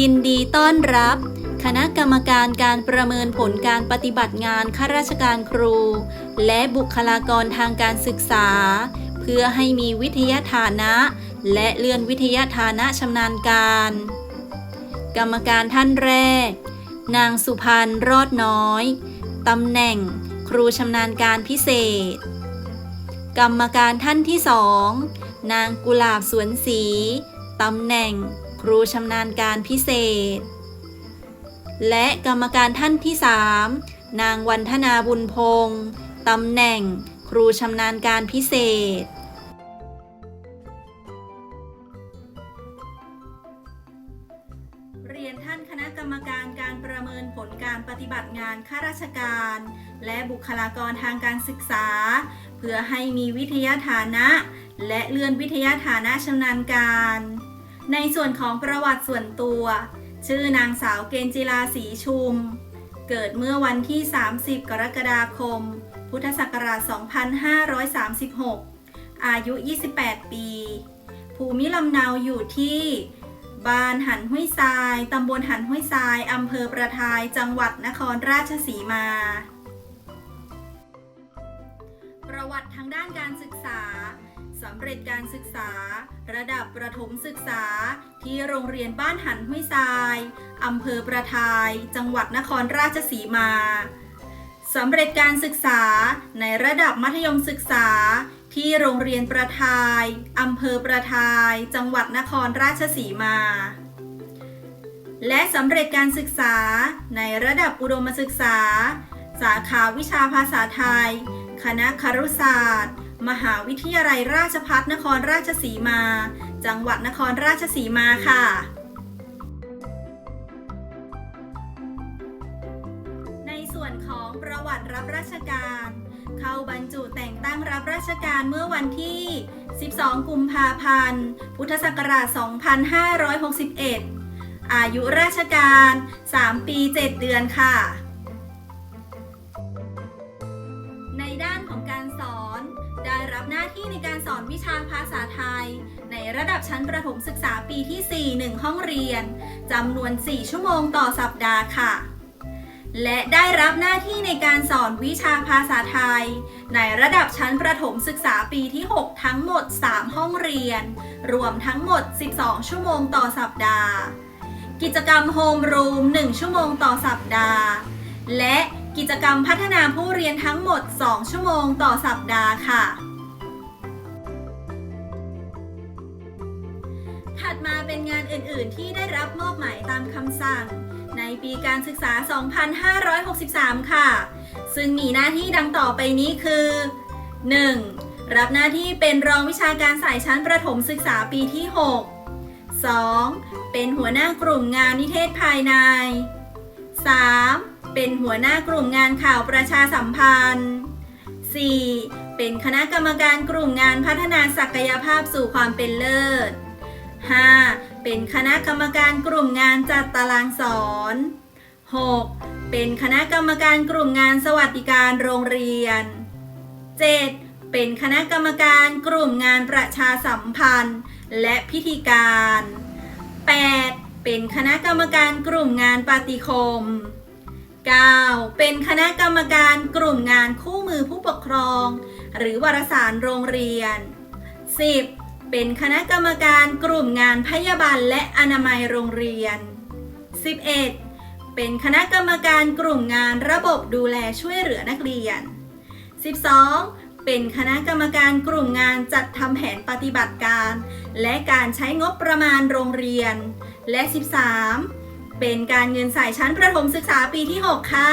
ยินดีต้อนรับ คณะกรรมการการประเมินผลการปฏิบัติงานข้าราชการครู และบุคลากรทางการศึกษา เพื่อให้มีวิทยาฐานะ และเลื่อนวิทยาฐานะชำนาญการ กรรมการท่านแรก นางสุพันรอดน้อยตำแหน่ง ครูชำนาญการพิเศษ กรรมการท่านที่สองนางกุหลาบสวนศรีตำแหน่ง ครูชำนาญการพิเศษ และกรรมการท่านที่สามนางวันธนาบุญพงศ์ตำแหน่งครูชำนาญการพิเศษ เรียนท่านคณะกรรมการการประเมินผลการปฏิบัติงานข้าราชการ และบุคลากรทางการศึกษา เพื่อให้มีวิทยาฐานะ และเลื่อนวิทยาฐานะชำนาญการ ในส่วนของประวัติส่วนตัว ชื่อนางสาวเกณจิลาศรีชุม เกิดเมื่อวันที่ 30 กรกฎาคม พุทธศักราช 2536 อายุ 28 ปี ภูมิลำเนาอยู่ที่บ้านหันห้วยทราย ตำบลหันห้วยทราย อำเภอประทาย จังหวัดนครราชสีมา ประวัติทางด้านการศึกษา สำเร็จการศึกษา ระดับประถมศึกษา ที่โรงเรียนบ้านหันห้วยทรายอำเภอประทาย จังหวัดนครราชสีมาสำเร็จการศึกษาในระดับมัธยมศึกษา ที่โรงเรียนประทายอำเภอประทาย จังหวัดนครราชสีมา และสำเร็จการศึกษาในระดับอุดมศึกษา สาขาวิชาภาษาไทย คณะครุศาสตร์ มหาวิทยาลัยราชภัฏนครราชสีมา จังหวัดนครราชสีมาค่ะ ในส่วนของประวัติรับราชการ เข้าบรรจุแต่งตั้งรับราชการเมื่อวันที่ 12 กุมภาพันธ์ พุทธศักราช 2561 อายุราชการ 3 ปี 7 เดือนค่ะ หน้าที่ในการสอนวิชาภาษาไทย ในระดับชั้นประถมศึกษาปีที่ 4 1 ห้องเรียนจำนวน 4 ชั่วโมงต่อสัปดาห์ค่ะ และได้รับหน้าที่ในการสอนวิชาภาษาไทย ในระดับชั้นประถมศึกษาปีที่ 6 ทั้งหมด 3 ห้องเรียน รวมทั้งหมด 12 ชั่วโมงต่อสัปดาห์ กิจกรรมโฮมรูม 1 ชั่วโมงต่อสัปดาห์ และกิจกรรมพัฒนาผู้เรียนทั้งหมด 2 ชั่วโมงต่อสัปดาห์ค่ะ ถัดมาเป็นงานอื่นๆ ที่ได้รับมอบหมายตามคำสั่ง ในปีการศึกษา 2563 ค่ะ ซึ่งมีหน้าที่ดังต่อไปนี้คือ 1. รับหน้าที่เป็นรองวิชาการสายชั้นประถมศึกษาปีที่ 6 2. เป็นหัวหน้ากลุ่มงานนิเทศภายใน 3. เป็นหัวหน้ากลุ่มงานข่าวประชาสัมพันธ์ 4. เป็นคณะกรรมการกลุ่มงานพัฒนาศักยภาพสู่ความเป็นเลิศ 5. เป็นคณะกรรมการกลุ่มงานจัดตารางสอน 6. เป็นคณะกรรมการกลุ่มงานสวัสดิการโรงเรียน 7. เป็นคณะกรรมการกลุ่มงานประชาสัมพันธ์ และพิธีการ 8. เป็นคณะกรรมการกลุ่มงานปฏิคม 9. เป็นคณะกรรมการกลุ่มงานคู่มือผู้ปกครอง หรือวารสารโรงเรียน 10. เป็นคณะกรรมการกลุ่มงานพยาบาลและอนามัยโรงเรียน 11. เป็นคณะกรรมการกลุ่มงานระบบดูแลช่วยเหลือนักเรียน 12. เป็นคณะกรรมการกลุ่มงานจัดทำแผนปฏิบัติการ และการใช้งบประมาณโรงเรียน และ 13. เป็นการเงินสายชั้นประถมศึกษาปีที่ 6 ค่ะ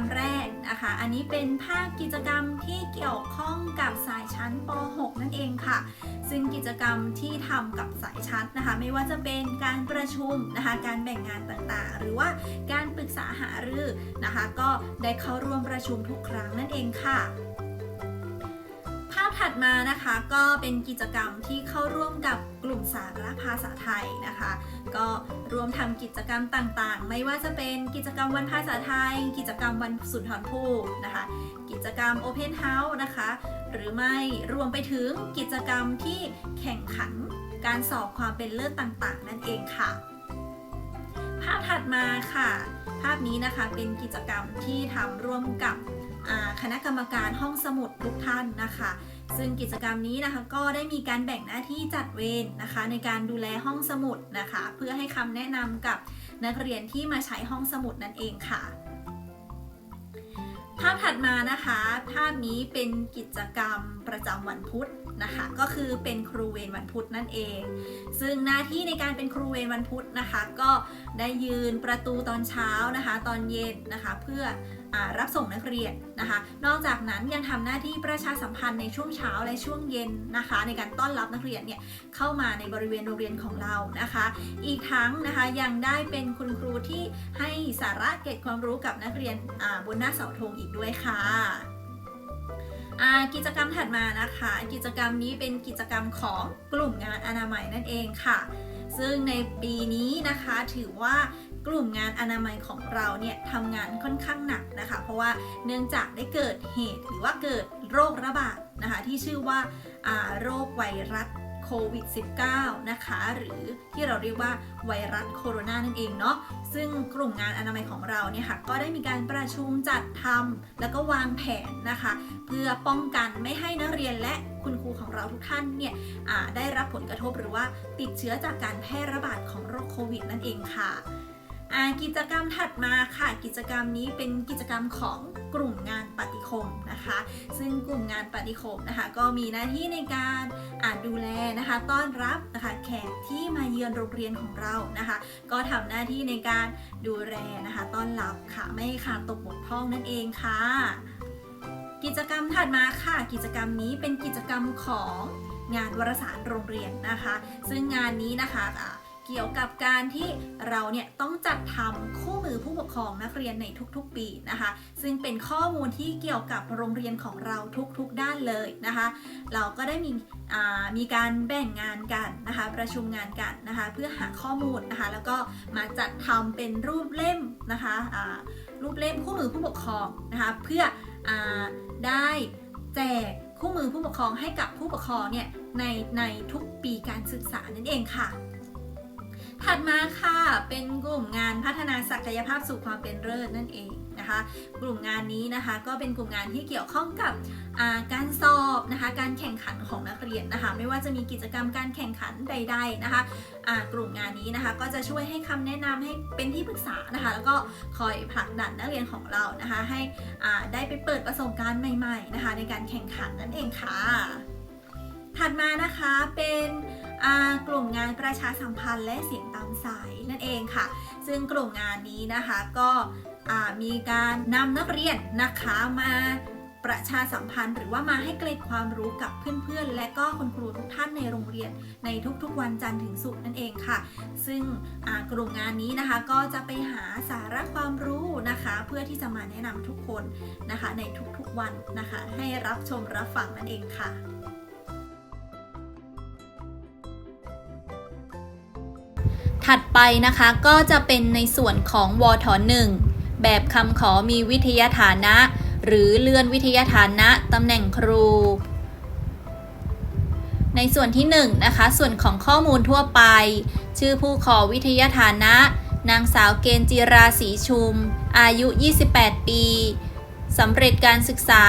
มแรกนะคะ อันนี้เป็นภาคกิจกรรมที่เกี่ยวข้องกับสายชั้นป .6 นั่นเองค่ะ ซึ่งกิจกรรมที่ทำกับสายชั้นนะคะ ไม่ว่าจะเป็นการประชุมนะคะ การแบ่งงานต่างๆ หรือว่าการปรึกษาหารือนะคะ ก็ได้เข้าร่วมประชุมทุกครั้งนั่นเองค่ะ ถัดมานะคะก็เป็นกิจกรรมที่เข้าร่วมกับกลุ่มสาระภาษาไทยนะคะ ก็รวมทำกิจกรรมต่างๆ ไม่ว่าจะเป็นกิจกรรมวันภาษาไทย กิจกรรมวันสุนทรภู่นะคะ กิจกรรม Open House นะคะ หรือไม่รวมไปถึงกิจกรรมที่แข่งขันการสอบความเป็นเลิศต่างๆ นั่นเองค่ะ ภาพถัดมาค่ะ ภาพนี้นะคะเป็นกิจกรรมที่ทำร่วมกับคณะกรรมการห้องสมุดทุกท่านนะคะ ซึ่งกิจกรรมนี้นะคะก็ได้มีการแบ่งหน้าที่จัดเวรนะคะ ในการดูแลห้องสมุดนะคะ เพื่อให้คำแนะนำกับนักเรียนที่มาใช้ห้องสมุดนั่นเองค่ะภาพถัดมานะคะ ภาพนี้เป็นกิจกรรมประจำวันพุธนะคะ ก็คือเป็นครูเวรวันพุธนั่นเอง ซึ่งหน้าที่ในการเป็นครูเวรวันพุธนะคะ ก็ได้ยืนประตูตอนเช้านะคะ ตอนเย็นนะคะ เพื่อ รับส่งนักเรียนนะคะ นอกจากนั้นยังทำหน้าที่ประชาสัมพันธ์ในช่วงเช้าและช่วงเย็นนะคะ ในการต้อนรับนักเรียนเนี่ยเข้ามาในบริเวณโรงเรียนของเรานะคะ อีกทั้งนะคะยังได้เป็นคุณครูที่ให้สาระเกร็ดความรู้กับนักเรียนบนหน้าเสาธงอีกด้วยค่ะกิจกรรมถัดมานะคะ กิจกรรมนี้เป็นกิจกรรมของกลุ่มงานอนามัยนั่นเองค่ะ ซึ่งในปีนี้นะคะถือว่ากลุ่มงานอนามัยของเราเนี่ยทำงานค่อนข้างหนักนะคะ เพราะว่าเนื่องจากได้เกิดเหตุหรือว่าเกิดโรคระบาดนะคะที่ชื่อว่าโรคไวรัส ควิด -19 นะคะ หรือที่เราเรียกว่าไวรัสโคโรนานั่นเองเนาะซึ่งกลุ่มงานอนามัยของเราเนี่ยค่ะก็ได้มีการประชุมจัดทำแล้วก็วางแผนนะคะ เพื่อป้องกันไม่ให้นักเรียนและคุณครูของเราทุกท่านเนี่ยได้รับผลกระทบหรือว่าติดเชื้อจากการแพร่ระบาดของโรคโควิดนั่นเองค่ะ กิจกรรมถัดมาค่ะ กิจกรรมนี้เป็นกิจกรรมของกลุ่มงานปฏิคมนะคะ ซึ่งกลุ่มงานปฏิคมนะคะ ก็มีหน้าที่ในการดูแลนะคะ ต้อนรับนะคะแขกที่มาเยือนโรงเรียนของเรานะคะ ก็ทำหน้าที่ในการดูแลนะคะ ต้อนรับค่ะไม่ให้ขาดตกบกพร่องนั่นเองค่ะ กิจกรรมถัดมาค่ะ กิจกรรมนี้เป็นกิจกรรมของงานวารสารโรงเรียนนะคะ ซึ่งงานนี้นะคะ เกี่ยวกับการที่เราเนี่ยต้องจัดทำคู่มือผู้ปกครองนักเรียนในทุกๆปีนะคะ ซึ่งเป็นข้อมูลที่เกี่ยวกับโรงเรียนของเราทุกๆด้านเลยนะคะ เราก็ได้มีมีการแบ่งงานกันนะคะประชุมงานกันนะคะ เพื่อหาข้อมูลนะคะ แล้วก็มาจัดทำเป็นรูปเล่มนะคะรูปเล่มคู่มือผู้ปกครองนะคะเพื่ออได้แจกคู่มือผู้ปกครองให้กับผู้ปกครองเนี่ยในในทุกปีการศึกษานั่นเองค่ะ ถัดมาค่ะ เป็นกลุ่มงานพัฒนาศักยภาพสู่ความเป็นเลิศนั่นเองนะคะ กลุ่มงานนี้นะคะก็เป็นกลุ่มงานที่เกี่ยวข้องกับการสอบนะคะ การแข่งขันของนักเรียนนะคะ ไม่ว่าจะมีกิจกรรมการแข่งขันใด ๆนะคะกลุ่มงานนี้นะคะก็จะช่วยให้คำแนะนำให้เป็นที่ปรึกษานะคะ แล้วก็คอยผลักดันนักเรียนของเรานะคะ ให้ได้ไปเปิดประสบการณ์ใหม่ ๆนะคะ ในการแข่งขันนั่นเองค่ะ ถัดมานะคะเป็น กลุ่มงานประชาสัมพันธ์และเสียงตามสายนั่นเองค่ะ ซึ่งกลุ่มงานนี้นะคะก็มีการนำนักเรียนนะคะมาประชาสัมพันธ์หรือว่ามาให้เกร็ดความรู้กับเพื่อนๆ และก็คุณครูทุกท่านในโรงเรียนในทุกๆ วันจันทร์ถึงศุกร์นั่นเองค่ะ ซึ่งกลุ่มงานนี้นะคะก็จะไปหาสาระความรู้นะคะ เพื่อที่จะมาแนะนำทุกคนนะคะในทุกๆวันนะคะ ให้รับชมรับฟังนั่นเองค่ะ ถัดไปนะคะก็จะเป็นในส่วนของวท1แบบคำขอมีวิทยาฐานะ หรือเลื่อนวิทยาฐานะตำแหน่งครู ในส่วนที่1นะคะส่วนของข้อมูลทั่วไป ชื่อผู้ขอวิทยาฐานะ นางสาวเกณฑ์จิราศรีชุม อายุ 28 ปีสำเร็จการศึกษา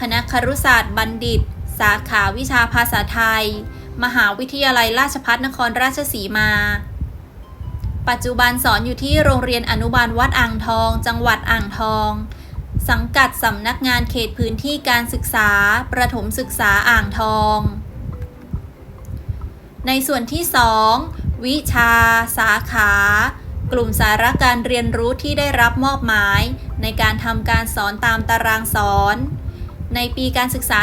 คณะครุศาสตร์บัณฑิต สาขาวิชาภาษาไทย มหาวิทยาลัยราชภัฏนครราชสีมา ปัจจุบันสอนอยู่ที่โรงเรียนอนุบาลวัดอ่างทอง จังหวัดอ่างทอง สังกัดสำนักงานเขตพื้นที่การศึกษา ประถมศึกษาอ่างทอง ในส่วนที่ 2 วิชา สาขา กลุ่มสาระการเรียนรู้ที่ได้รับมอบหมาย ในการทำการสอนตามตารางสอน ในปีการศึกษา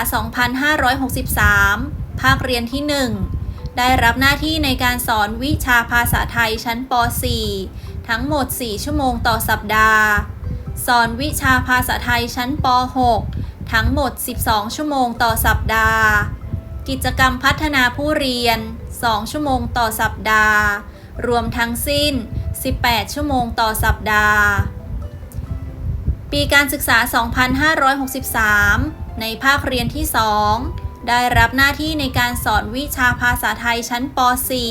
2563 ภาคเรียนที่ 1 ได้รับหน้าที่ในการสอนวิชาภาษาไทยชั้นป .4 ทั้งหมด 4 ชั่วโมงต่อสัปดาห์ สอนวิชาภาษาไทยชั้นป .6 ทั้งหมด 12 ชั่วโมงต่อสัปดาห์ กิจกรรมพัฒนาผู้เรียน 2 ชั่วโมงต่อสัปดาห์ รวมทั้งสิ้น 18 ชั่วโมงต่อสัปดาห์ ปีการศึกษา 2563 ในภาคเรียนที่ 2 ได้รับหน้าที่ในการสอนวิชาภาษาไทยชั้นป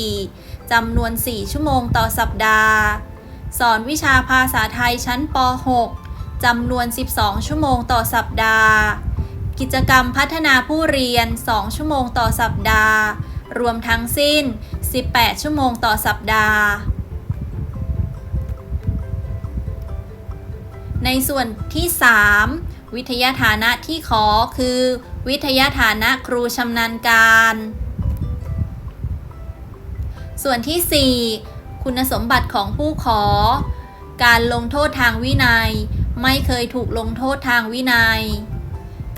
.4 จำนวน 4 ชั่วโมงต่อสัปดาห์ สอนวิชาภาษาไทยชั้นป .6 จำนวน 12 ชั่วโมงต่อสัปดาห์ กิจกรรมพัฒนาผู้เรียน 2 ชั่วโมงต่อสัปดาห์ รวมทั้งสิ้น 18 ชั่วโมงต่อสัปดาห์ ในส่วนที่ 3 วิทยาฐานะที่ขอคือ วิทยาฐานะครูชำนาญการ ส่วนที่ 4 คุณสมบัติของผู้ขอ การลงโทษทางวินัย ไม่เคยถูกลงโทษทางวินัย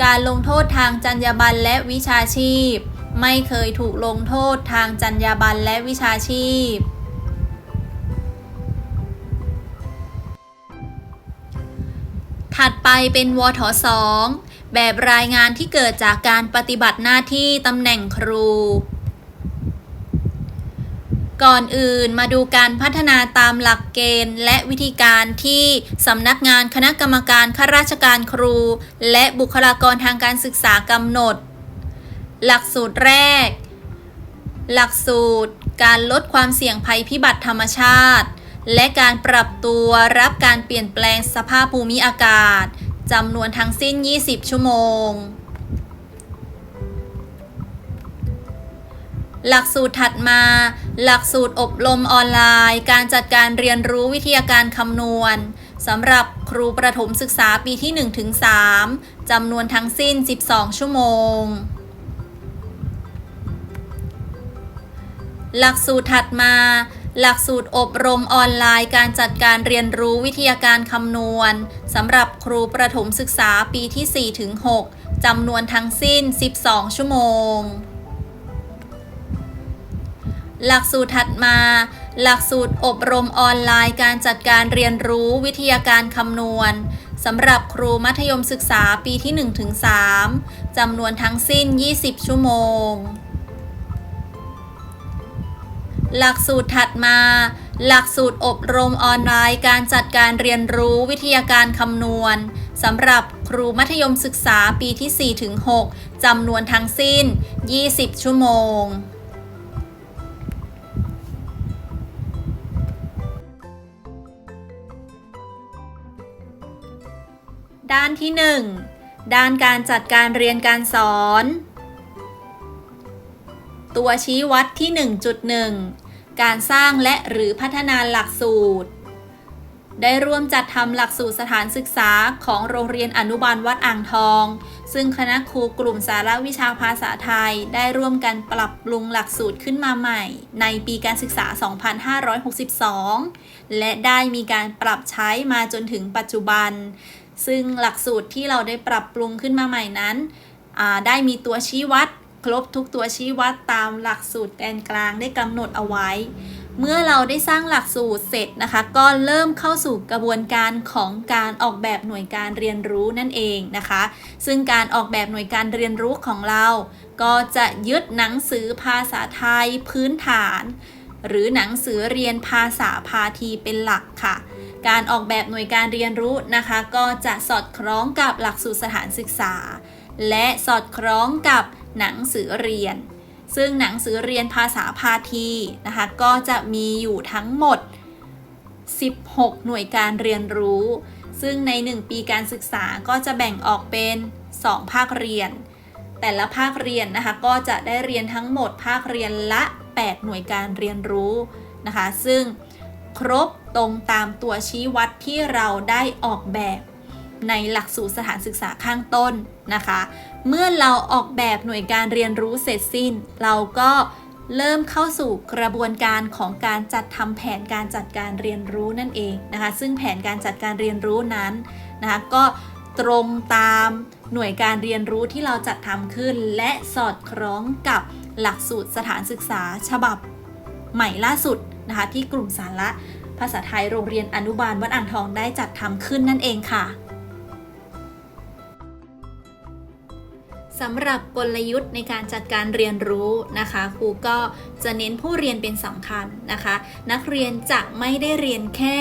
การลงโทษทางจรรยาบรรณและวิชาชีพ ไม่เคยถูกลงโทษทางจรรยาบรรณและวิชาชีพ ถัดไปเป็นวท2แบบรายงานที่เกิดจากการปฏิบัติหน้าที่ตำแหน่งครู ก่อนอื่นมาดูการพัฒนาตามหลักเกณฑ์ และวิธีการที่สำนักงานคณะกรรมการข้าราชการครู และบุคลากรทางการศึกษากำหนด หลักสูตรแรก หลักสูตร การลดความเสี่ยงภัยพิบัติธรรมชาติ และการปรับตัวรับการเปลี่ยนแปลงสภาพภูมิอากาศจำนวนทั้งสิ้น 20 ชั่วโมง หลักสูตรถัดมา หลักสูตรอบรมออนไลน์ การจัดการเรียนรู้วิทยาการคำนวณสำหรับครูประถมศึกษาปีที่ 1-3จำนวนทั้งสิ้น 12 ชั่วโมง หลักสูตรถัดมา หลักสูตรอบรมออนไลน์การจัดการเรียนรู้วิทยาการคำนวณสำหรับครูประถมศึกษาปีที่ 4 ถึง 6 จำนวนทั้งสิ้น 12 ชั่วโมง หลักสูตรถัดมา หลักสูตรอบรมออนไลน์การจัดการเรียนรู้วิทยาการคำนวณสำหรับครูมัธยมศึกษาปีที่ 1-3 จำนวนทั้งสิ้น 20 ชั่วโมง หลักสูตรถัดมา หลักสูตรอบรมออนไลน์การจัดการเรียนรู้วิทยาการคำนวณสำหรับครูมัธยมศึกษาปีที่ 4-6จำนวนทั้งสิ้น 20 ชั่วโมงด้านที่ 1 ด้านการจัดการเรียนการสอน ตัวชี้วัดที่ 1.1 การสร้างและหรือพัฒนาหลักสูตร ได้ร่วมจัดทำหลักสูตรสถานศึกษาของโรงเรียนอนุบาลวัดอ่างทอง ซึ่งคณะครูกลุ่มสาระวิชาภาษาไทยได้ร่วมกันปรับปรุงหลักสูตรขึ้นมาใหม่ ในปีการศึกษา 2562 และได้มีการปรับใช้มาจนถึงปัจจุบัน ซึ่งหลักสูตรที่เราได้ปรับปรุงขึ้นมาใหม่นั้น ได้มีตัวชี้วัด ครบทุกตัวชี้วัดตามหลักสูตรแกนกลางได้กำหนดเอาไว้ เมื่อเราได้สร้างหลักสูตรเสร็จนะคะ ก็เริ่มเข้าสู่กระบวนการของการออกแบบหน่วยการเรียนรู้นั่นเองนะคะ ซึ่งการออกแบบหน่วยการเรียนรู้ของเรา ก็จะยึดหนังสือภาษาไทยพื้นฐาน หรือหนังสือเรียนภาษาพาทีเป็นหลักค่ะการออกแบบหน่วยการเรียนรู้นะคะ ก็จะสอดคล้องกับหลักสูตรสถานศึกษา และสอดคล้องกับ หนังสือเรียน ซึ่งหนังสือเรียนภาษาพาทีนะคะก็จะมีอยู่ทั้งหมด 16 หน่วยการเรียนรู้ ซึ่งใน 1 ปีการศึกษาก็จะแบ่งออกเป็น 2 ภาคเรียน แต่ละภาคเรียนนะคะก็จะได้เรียนทั้งหมดภาคเรียนละ 8 หน่วยการเรียนรู้นะคะ ซึ่งครบตรงตามตัวชี้วัดที่เราได้ออกแบบในหลักสูตรสถานศึกษาข้างต้นนะคะ เมื่อเราออกแบบหน่วยการเรียนรู้เสร็จสิ้น เราก็เริ่มเข้าสู่กระบวนการของการจัดทำแผนการจัดการเรียนรู้นั่นเองนะคะ ซึ่งแผนการจัดการเรียนรู้นั้นนะคะก็ตรงตามหน่วยการเรียนรู้ที่เราจัดทำขึ้น และสอดคล้องกับหลักสูตรสถานศึกษาฉบับใหม่ล่าสุดนะคะที่กลุ่มสาระภาษาไทยโรงเรียนอนุบาลวัดอ่างทองได้จัดทำขึ้นนั่นเองค่ะ สำหรับกลยุทธ์ในการจัดการเรียนรู้นะคะครูก็จะเน้นผู้เรียนเป็นสำคัญนะคะ นักเรียนจะไม่ได้เรียนแค่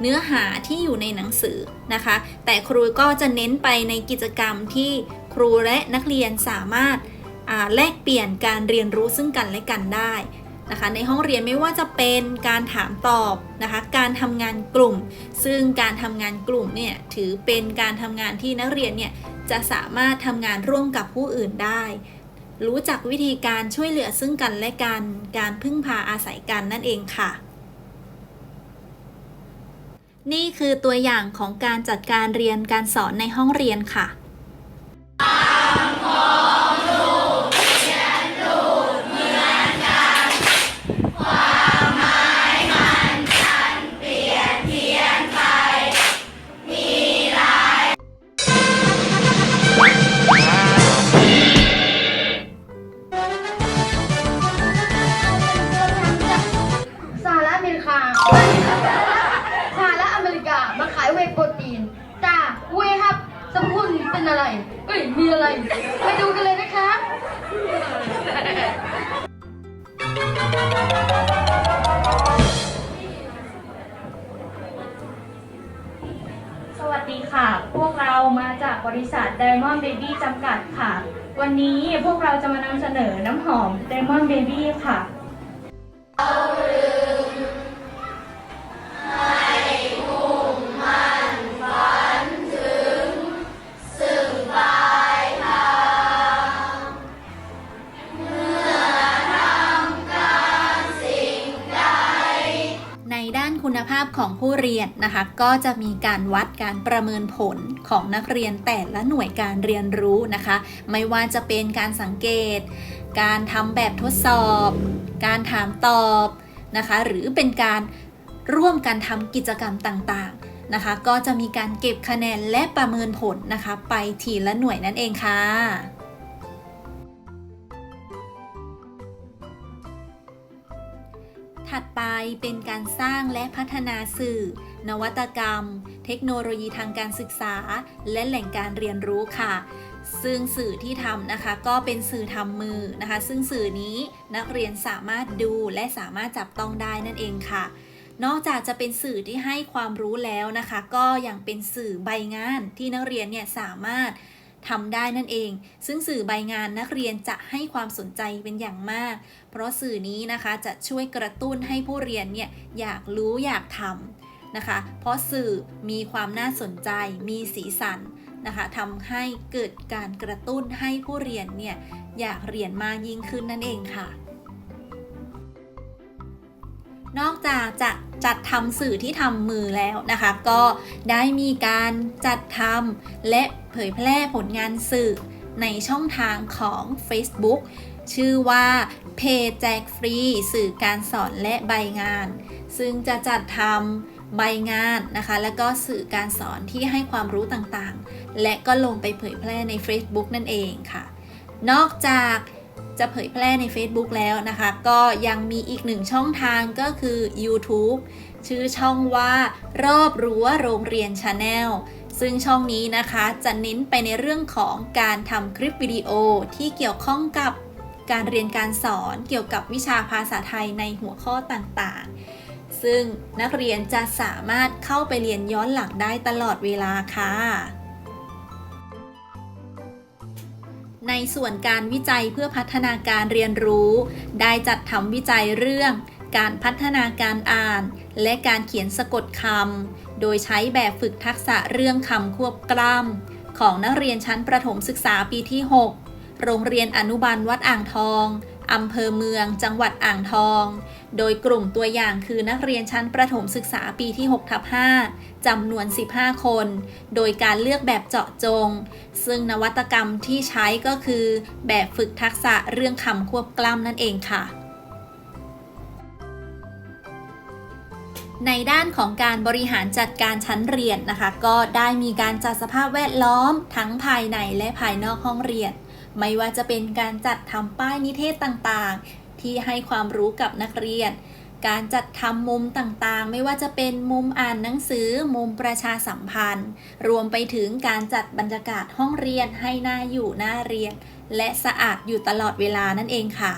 เนื้อหาที่อยู่ในหนังสือนะคะ แต่ครูก็จะเน้นไปในกิจกรรมที่ครูและนักเรียนสามารถแลกเปลี่ยนการเรียนรู้ซึ่งกันและกันได้ นะคะ ในห้องเรียนไม่ว่าจะเป็นการถามตอบนะคะ การทำงานกลุ่ม ซึ่งการทำงานกลุ่มเนี่ยถือเป็นการทำงานที่นักเรียนเนี่ยจะสามารถทำงานร่วมกับผู้อื่นได้ รู้จักวิธีการช่วยเหลือซึ่งกันและกัน การพึ่งพาอาศัยกันนั่นเองค่ะ นี่คือตัวอย่างของการจัดการเรียนการสอนในห้องเรียนค่ะ เราจะมานำเสนอน้ำหอมเดมอนเบบี้ค่ะาพของผู้เรียนนะคะ ก็จะมีการวัดการประเมินผลของนักเรียนแต่ละหน่วยการเรียนรู้นะคะ ไม่ว่าจะเป็นการสังเกต การทำแบบทดสอบ การถามตอบนะคะ หรือเป็นการร่วมกันทำกิจกรรมต่างๆนะคะ ก็จะมีการเก็บคะแนนและประเมินผลนะคะ ไปทีละหน่วยนั่นเองค่ะ ถัดไปเป็นการสร้างและพัฒนาสื่อ นวัตกรรม เทคโนโลยีทางการศึกษา และแหล่งการเรียนรู้ค่ะ ซึ่งสื่อที่ทำนะคะ ก็เป็นสื่อทำมือนะคะ ซึ่งสื่อนี้นักเรียนสามารถดูและสามารถจับต้องได้นั่นเองค่ะ นอกจากจะเป็นสื่อที่ให้ความรู้แล้วนะคะ ก็ยังเป็นสื่อใบงานที่นักเรียนเนี่ยสามารถ ทำได้นั่นเอง ซึ่งสื่อใบงานนักเรียนจะให้ความสนใจเป็นอย่างมาก เพราะสื่อนี้นะคะจะช่วยกระตุ้นให้ผู้เรียนเนี่ยอยากรู้อยากทำนะคะ เพราะสื่อมีความน่าสนใจ มีสีสันนะคะทำให้เกิดการกระตุ้นให้ผู้เรียนเนี่ยอยากเรียนมากยิ่งขึ้นนั่นเองค่ะ นอกจากจะจัดทำสื่อที่ทำมือแล้วนะคะ ก็ได้มีการจัดทำและ เผยแพร่ผลงานสื่อในช่องทางของ Facebook ชื่อว่าเพจแจกฟรีสื่อการสอนและใบงาน ซึ่งจะจัดทำใบงานนะคะ แล้วก็สื่อการสอนที่ให้ความรู้ต่างๆ และก็ลงไปเผยแพร่ใน Facebook นั่นเองค่ะ นอกจากจะเผยแพร่ใน Facebook แล้วนะคะ ก็ยังมีอีกหนึ่งช่องทางก็คือ YouTube ชื่อช่องว่ารอบรั้วโรงเรียน Channel ซึ่งช่องนี้นะคะจะเน้นไปในเรื่องของการทำคลิปวิดีโอที่เกี่ยวข้องกับการเรียนการสอนเกี่ยวกับวิชาภาษาไทยในหัวข้อต่างๆ ซึ่งนักเรียนจะสามารถเข้าไปเรียนย้อนหลังได้ตลอดเวลาค่ะ ในส่วนการวิจัยเพื่อพัฒนาการเรียนรู้ ได้จัดทำวิจัยเรื่อง การพัฒนาการอ่าน และการเขียนสะกดคำ โดยใช้แบบฝึกทักษะเรื่องคำควบกล้ำของนักเรียนชั้นประถมศึกษาปีที่ 6 โรงเรียนอนุบาลวัดอ่างทองอำเภอเมือง จังหวัดอ่างทอง โดยกลุ่มตัวอย่างคือนักเรียนชั้นประถมศึกษาปีที่6ทับ5จำนวน 15 คน โดยการเลือกแบบเจาะจง ซึ่งนวัตกรรมที่ใช้ก็คือ แบบฝึกทักษะเรื่องคำควบกล้ำนั่นเองค่ะ ในด้านของการบริหารจัดการชั้นเรียนนะคะ ก็ได้มีการจัดสภาพแวดล้อมทั้งภายในและภายนอกห้องเรียน ไม่ว่าจะเป็นการจัดทำป้ายนิเทศต่างๆ ที่ให้ความรู้กับนักเรียน การจัดทำมุมต่างๆ ไม่ว่าจะเป็นมุมอ่านหนังสือ มุมประชาสัมพันธ์ รวมไปถึงการจัดบรรยากาศห้องเรียนให้น่าอยู่น่าเรียน และสะอาดอยู่ตลอดเวลานั่นเองค่ะ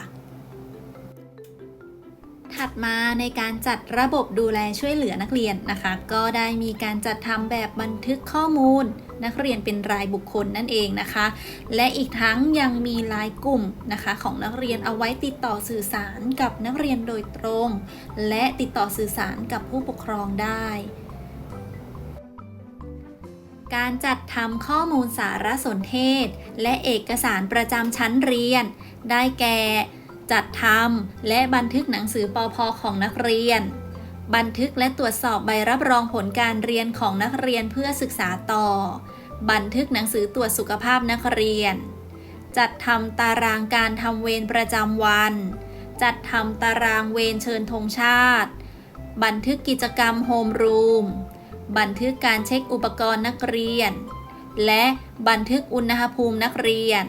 ถัดมาในการจัดระบบดูแลช่วยเหลือนักเรียนนะคะ ก็ได้มีการจัดทำแบบบันทึกข้อมูล นักเรียนเป็นรายบุคคลนั่นเองนะคะ และอีกทั้งยังมีไลายกลุ่มนะคะของนักเรียนเอาไว้ติดต่อสื่อสารกับนักเรียนโดยตรง และติดต่อสื่อสารกับผู้ปกครองได้การจัดทำข้อมูลสารสนเทศ และเอกสารประจำชั้นเรียน ได้แก่ จัดทำและบันทึกหนังสือปอพอของนักเรียน บันทึกและตรวจสอบใบรับรองผลการเรียนของนักเรียนเพื่อศึกษาต่อ บันทึกหนังสือตรวจสุขภาพนักเรียน จัดทำตารางการทำเวรประจำวัน จัดทำตารางเวรเชิญธงชาติ บันทึกกิจกรรมโฮมรูม บันทึกการเช็คอุปกรณ์นักเรียน และบันทึกอุณหภูมินักเรียน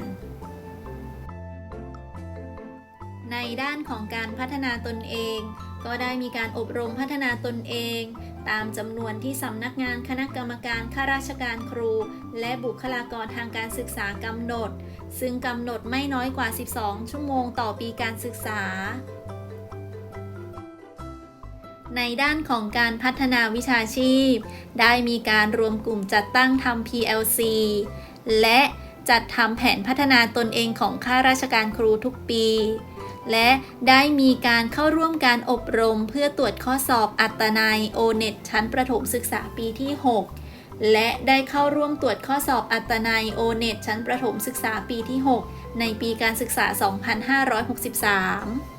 ด้านของการพัฒนาตนเอง ก็ได้มีการอบรมพัฒนาตนเอง ตามจำนวนที่สำนักงานคณะกรรมการข้าราชการครู และบุคลากรทางการศึกษากำหนด ซึ่งกำหนดไม่น้อยกว่า 12 ชั่วโมงต่อปีการศึกษาในด้านของการพัฒนาวิชาชีพ ได้มีการรวมกลุ่มจัดตั้งทำ PLC และจัดทำแผนพัฒนาตนเองของข้าราชการครูทุกปี และได้มีการเข้าร่วมการอบรม เพื่อตรวจข้อสอบอัตนายโอเน็ตชั้นประถมศึกษาปีที่ 6 และได้เข้าร่วมตรวจข้อสอบอัตนายโอเน็ตชั้นประถมศึกษาปีที่ 6 ในปีการศึกษา 2563